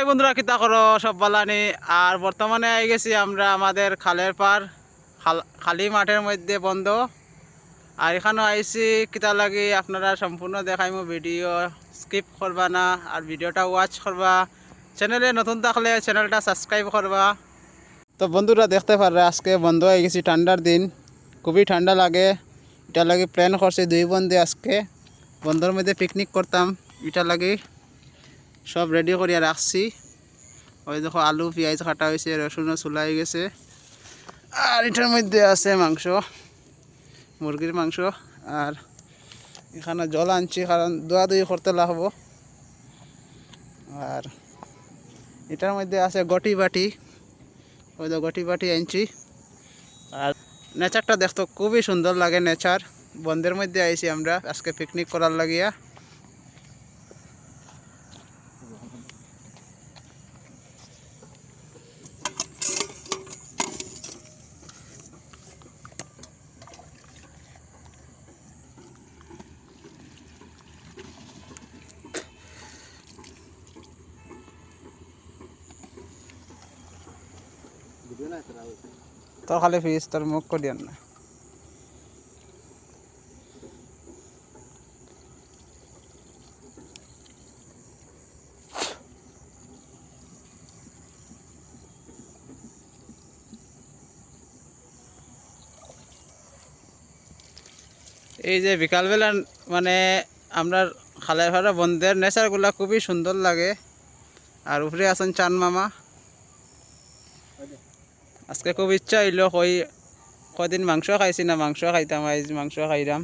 ভাই বন্ধুরা, কিতা করো? সব বালানি। আর বর্তমানে আই গেছি আমরা আমাদের খালের পার খাল- মাঠের মধ্যে বন্ধ। আর এখানেও আইসি কিতা লাগি আপনারা সম্পূর্ণ দেখাইমো ভিডিও। স্কিপ করবা না, আর ভিডিওটা ওয়াচ করবা। চ্যানেলে নতুন থাকলে চ্যানেলটা সাবস্ক্রাইব করবা। তো বন্ধুরা, দেখতে পারে আজকে বন্ধ হয়ে গেছি, ঠান্ডার দিন। খুবই ঠান্ডা লাগে। এটা লাগে প্ল্যান করছি দুই বন্ধে আজকে। বন্ধের মধ্যে পিকনিক করতাম, এটা লাগে। সব রেডি করিয়া রাখছি। ওই দেখো আলু, পেঁয়াজ কাটা হয়েছে রসুনও চুলা হয়ে গেছে। আর এটার মধ্যে আছে মাংস, মুরগির মাংস। আর এখানে জল আনছি, কারণ দোয়া দুই করতে লাগবো। আর এটার মধ্যে আছে গটি বাটি। ওই তো গটি বাটি আনছি। আর নেচারটা দেখতে খুবই সুন্দর লাগে নেচার। বন্ধের মধ্যে আইছি আমরা, আজকে পিকনিক করার লাগিয়া। তোর খালি ফিস, তোর মুখ করিয়ান না। এই যে বিকালবেলা মানে আমরা খালে ফালে বন্ধের নেচারগুলা খুবই সুন্দর লাগে। আর উপরে আছেন চান মামা। আজকে খুব ইচ্ছা হইল কই, কদিন মাংস খাইছি না, মাংস খাইতাম আজ মাংস খাইলাম।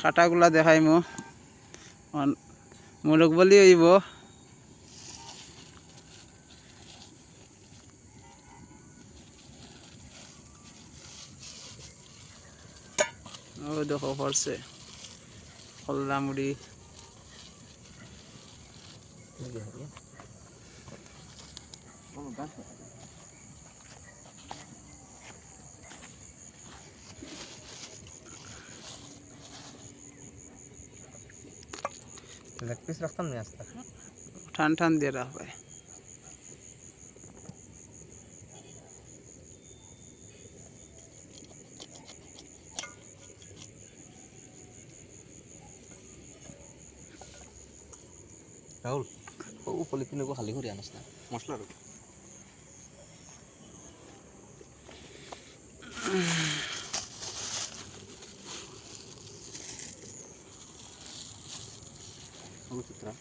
খাটাগুলা দেখাই মো মুলুক বলি হইব। ও দেখো কল্লা মুড়ি লেগ পিস রাখতাম না আস্তে? ঠান ঠান দিয়ে রাখবে রাহুল ও পলিথিন খালি করে আনিস না। মশলা চিত্রা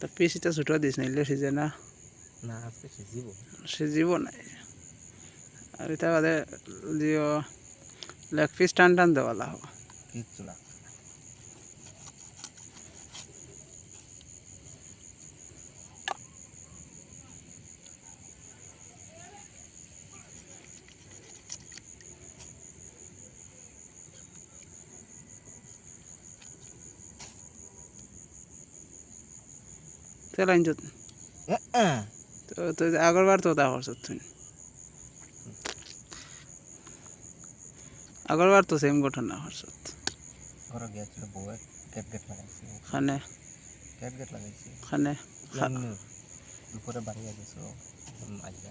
তো পিসিটা ছুটো দিস নাইলে সিজে না না আজকে সিজিব সিজিব নাই আর এটা বাদে দিও লেগ পিস টান টান দেওয়া লাগব কিচ্ছু না তেল আনছ তো তো আগরবার তো তা করছ তুই আগরবার তো সেম ঘটনা করছ ঘরে গিয়েছিল বউয়ে গেট গেট লাগাইছি। খানে। গেট গেট লাগাইছি। খানে। এমনি দুপুরে বাড়ি গেছো আজকে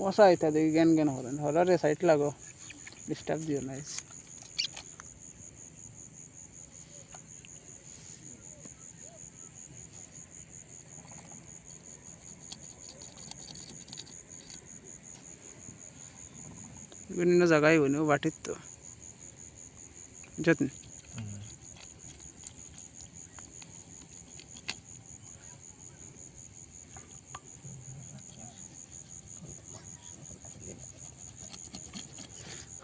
মশা এটা দেখি জ্ঞান জ্ঞান করেন হলারে সাইড লাগো। ডিস্টার্ব দিও না। বিভিন্ন জায়গায় বনিও বাটির তো। যত্ন।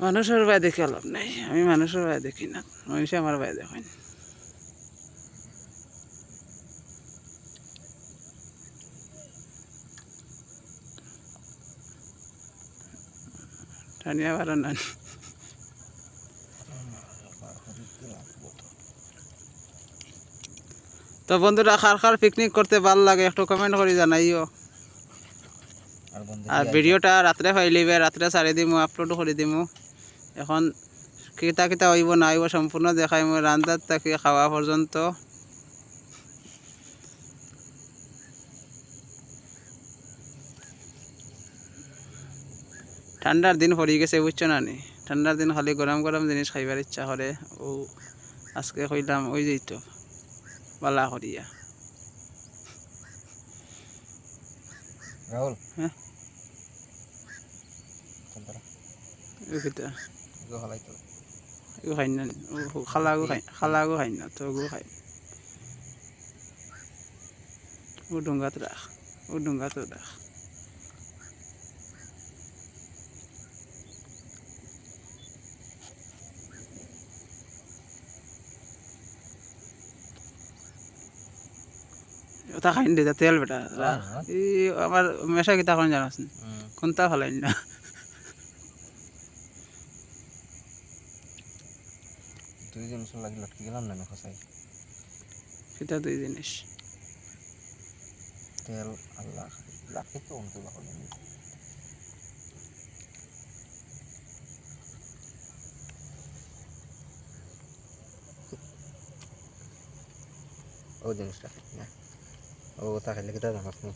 মানুষের ভাই দেখে লাভ নাই। আমি মানুষের ভাই দেখি না। মানুষে আমার ভাই দেখেন। পারো না তো বন্ধুরা খার খার পিকনিক করতে ভালো লাগে একটু কমেন্ট করে জানাইও। আর ভিডিওটা রাত্রে ফাইলিবে রাত্রে ছাড়ি দিমু আপলোড করে দিমু। এখন কিতা কিতা হইব না হইব সম্পূর্ণ দেখাই মই রান্ধার থাকি খাওয়া পর্যন্ত। ঠান্ডার দিন পড়ি গেছে বুঝছ না নি? ঠান্ডার দিন খালি গরম গরম জিনিস খাইবার ইচ্ছা করে। ও আজকে কইলাম ওই যেই তো বালা করিয়া। রাহুল? হ্যাঁ? খাই না ও খালাগো খাই খালাগো খাই না তো গো খাই। ও ডুঙ্গাত রাখ ও ডুঙ্গাত রাখ। ওটা খাই দে তেল বেটা রাখ হ্যাঁ। আমার মেশা কিতা কোন জানাস কোনটা ভালাই না? দুই জিনিস লাগি লটকি গেলাম না খসাই। সেটা দুই জিনিস তেল আল্লাহ লাখে তো অন্ত ও জিনিসটা না। ও তা খাইলে কিতা জানাস না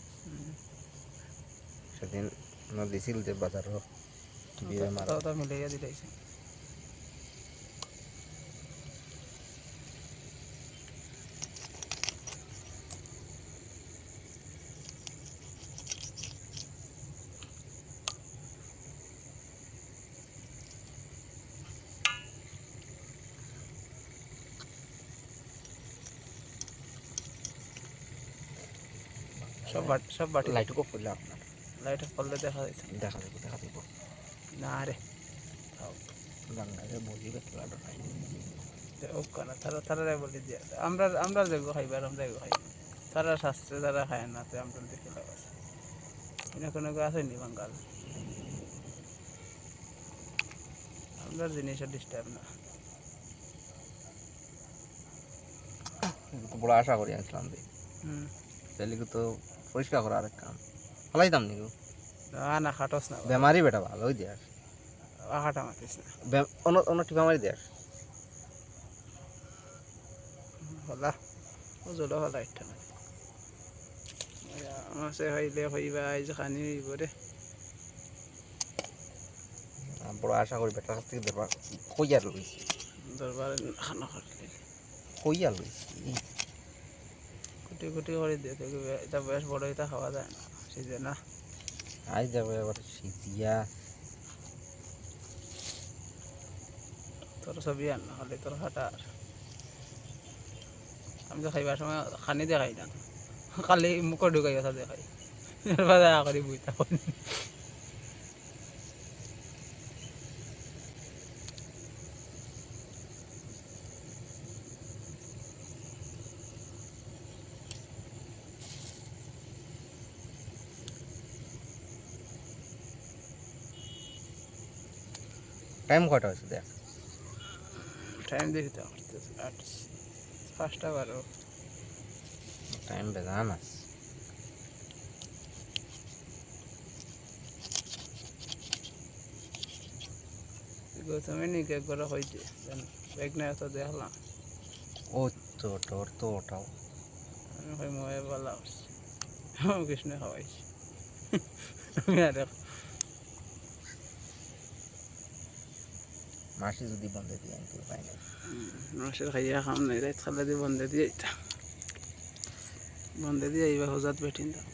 সেদিন দিছিল যে বাজার বিয়ে মারা মিলাইয়া দিলাইছে সব বাটি সব বাটি। লাইট কো ফুল আপনার। লাইট করলে দেখা যাচ্ছে। দেখা যাবে দেখা যাবে। না রে। গাঙ্গারে বলি বেতলাটা খাই ও কানা তারা তারা বলি দিয়া আমরা আমরা দেখব খাইবার আমরা দেখব খাই তারা শাস্ত্রে তারা খায় না তো আমরা দেখে লাভ আছে কোনো কেউ আসেনি বাঙ্গাল? আমরা জিনিসের ডিস্টার্ব না। বড় আশা করি আসলাম হুম। তাহলে তো পরিষ্কার করা আরেক কাম ফলাইতাম গো না না খাটোস না। বেমারি বেটা ভালো হই দেয়ার আহাটা মাতিস না। অন্য অন্য টিপা মারি দেয়ার হলা ও জলো হলা না মাছে খাইলে খাইবা আইজ খানি হইব রে। বড় আশা করি বেটার কাছ থেকে দরবার কই আর লইছি। দরবার খানা করলে কই লইছি। কুটি কুটি করে দিয়ে থেকে এটা বেশ বড় এটা খাওয়া যায় না সিজে না। আজ যাব এবার সিজিয়া তোর ছবি আন না হলে তোর খাটা আর। আমি তো খাইবার সময় খানি দেখাই না। খালি মুখে ঢুকাই কথা দেখাই। এরপর দেখা করি বুঝতে পারি টাইম কয়টা হয়েছে দেখ? টাইম দেখি তো পাঁচটা বারো। টাইম বেজান আছে। গৌতমে নি একবার হইতে ব্যাগ না তো দেখলাম। ও তো তোর তো ওটাও। আমি মই ভালো হচ্ছে কৃষ্ণ খাওয়াইছি। আমি আর মাসে যদি বন্ধ দিয়ে আনতে পাই না। মাসের খাইয়া খাম নাই রাত খালা দিয়ে বন্ধ দিয়ে আইতা বন্ধ দিয়ে আইবা হজাত বেঠিন দাও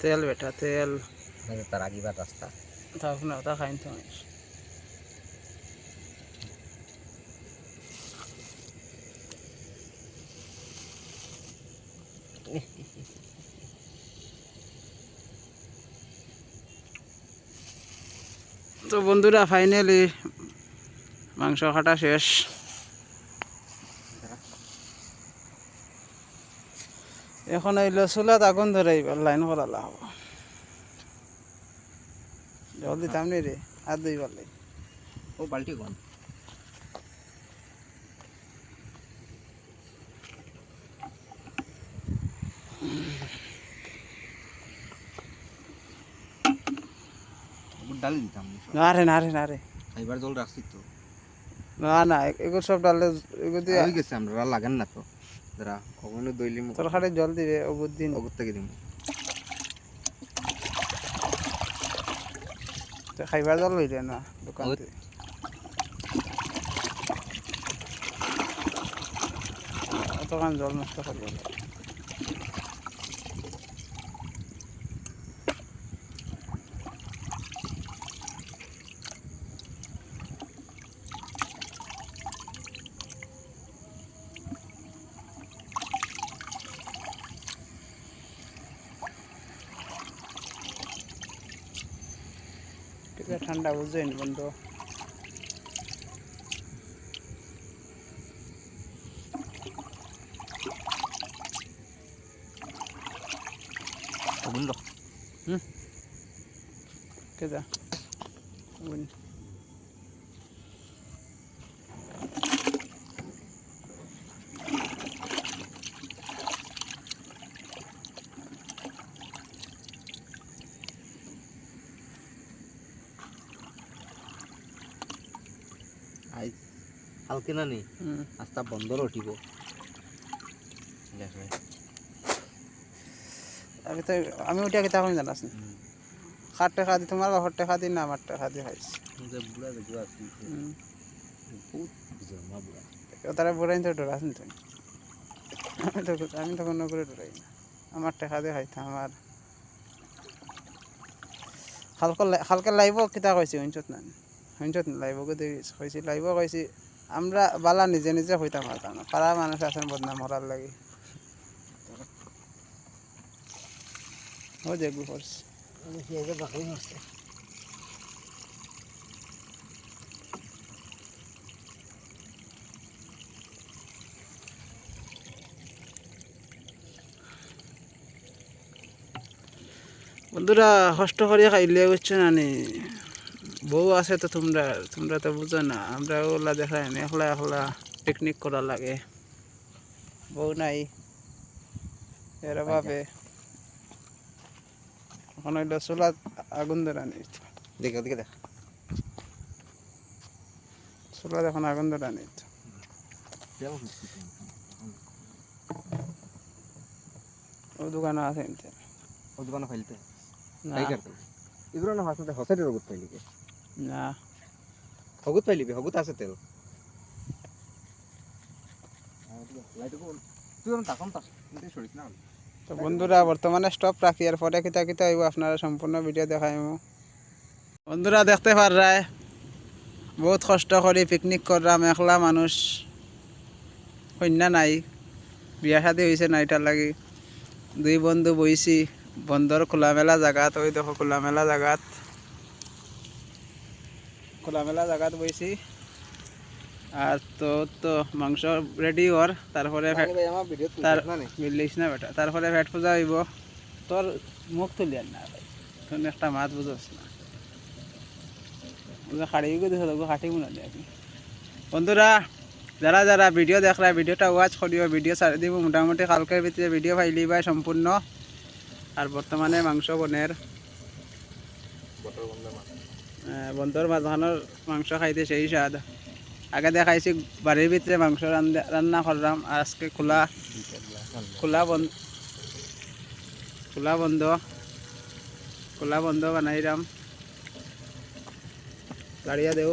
তেল বেটা তেল। তার আগিবার রাস্তা? তারপর না খাইন তো তো বন্ধুরা ফাইনালি মাংস কাটা শেষ। এখন আইলো চুলাত আগুন ধরে লাইন করালা হব। জল দিতাম নি রে আর দুই পারলে। ও বাল্টি কোন ডাল দিতাম। না রে না রে না রে। এবার জল রাখছি তো। না না এগুলো সব ডালে এগুলো দিয়ে গেছে আমরা লাগান না তো। দাঁড়া ওখানে দইলি তরকারি জল দিবে ওগুর দিন। অগর থেকে তো খাইবার জল লইলে না দোকান জল নষ্ট করবে। ঠান্ডা বুঝছেন বন্ধু? হালকে না নি? আস্তা বন্ধ উঠিব। আমি তো আমি ওটা কিতা কই জানাস খাট টাকা দি তোমার বাপর টাকা দি না আমার টাকা দি খাইছি। তারা বুড়াই তো ডরাস না তুমি। আমি তো আমি তো কোনো করে ডরাই না। আমার টাকা দিয়ে খাইতাম আমার। হালকা হালকা লাইব কিতা কইছি হইছত না? না লাইব গো কইছি লাইব কইছি। আমরা বালা নিজে নিজে হইতাম পারতাম না। পাড়া মানুষ আছেন বদনাম হরার লাগি। ও দেখব করছি। বন্ধুরা, কষ্ট করিয়া খাইলে বুঝছ নি বউ আছে তো তোমরা তোমরা তো বুঝো না আমরা ওগুলা দেখাই না একলা একলা পিকনিক করা লাগে। বউ নাই এরা ভাবে এখন হইল চুলা আগুন ধরা নেই দেখে দেখ চুলা এখন আগুন ধরা নেই ও দোকানে আছে ও দোকানে ফাইলতে। না। তাই এগুলো না হাসতে হসাইটের অগুত পাইলি কে না। হগুত পাইলিবি হগুত আছে তেল। তো বন্ধুরা বর্তমানে স্টপ রাখি আর পরে কিতা কিতা হইব আপনারা সম্পূর্ণ ভিডিও দেখাইম বন্ধুরা দেখতে পাররায় বহুত কষ্ট করি পিকনিক করলাম একলা মানুষ কন্যা নাই বিয়া শাদি হয়েছে না এটার লাগি। দুই বন্ধু বইছি বন্ধর খোলামেলা জাগাত ওই দেখো খোলামেলা জাগাত। খোলামেলা জাগাত বইছি। আর তো তো মাংস রেডি হর তারপরে ভাই তার না না বেটা। তারপরে পেট পূজা হইব। তোর মুখ তুলি আর না ভাই। তোর একটা মাত বুঝোস না। ওগুলো খাড়ি গিয়ে দেখো ওগুলো খাটি মনে দেখি বন্ধুরা যারা যারা ভিডিও দেখরা ভিডিওটা ওয়াচ করিও ভিডিও ছাড়ি দিব। মোটামুটি কালকের ভিতরে ভিডিও ফাইলি বা সম্পূর্ণ। আর বর্তমানে মাংস বনের বন্ধর মাঝখানোর মাংস খাইতে সেই স্বাদ। আগে দেখাইছি বাড়ির ভিতরে মাংস রান্না করলাম আর আজকে খোলা খোলা বন্ধ খোলা বন্ধ। খোলা বন্ধ বানাইলাম গাড়িয়া দেও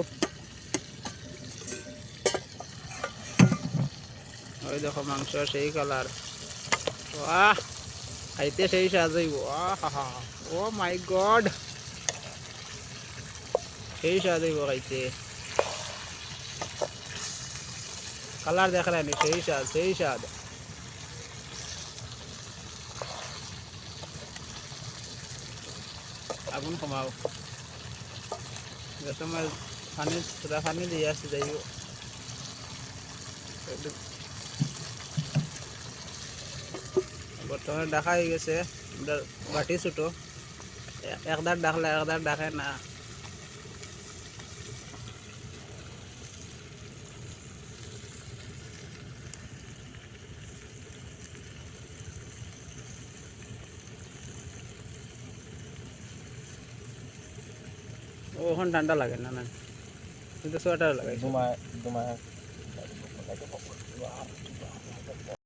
ওই দেখো মাংস সেই কালার বাহ খাইতে সেই সাজ ও মাই গড সেই সাজ হইব খাইতে কালার দেখলেনি সেই স্বাদ সেই স্বাদ আগুন কমাও সময় পানি সুরা পানি দিয়ে আসতে যাইব বর্তমানে ডাকা হয়ে গেছে বাটি ছোটো একদার ডাকলে একদার ডাকে না ও এখন ঠান্ডা লাগে না না। কিন্তু সোয়েটার লাগে দুমায় দুমাহ